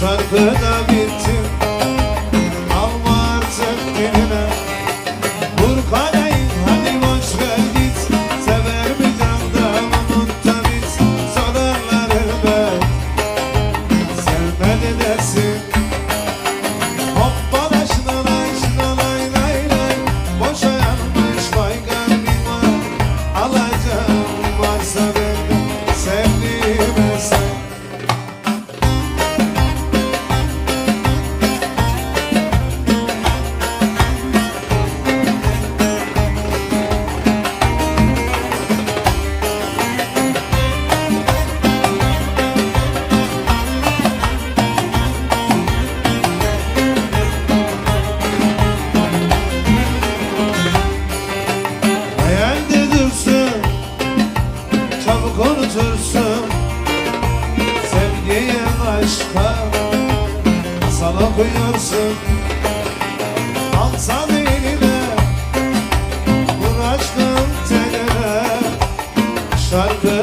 şarkıda otursun Sevgiye aşka sana buyursun Alsan eline uğraştın teline şarkı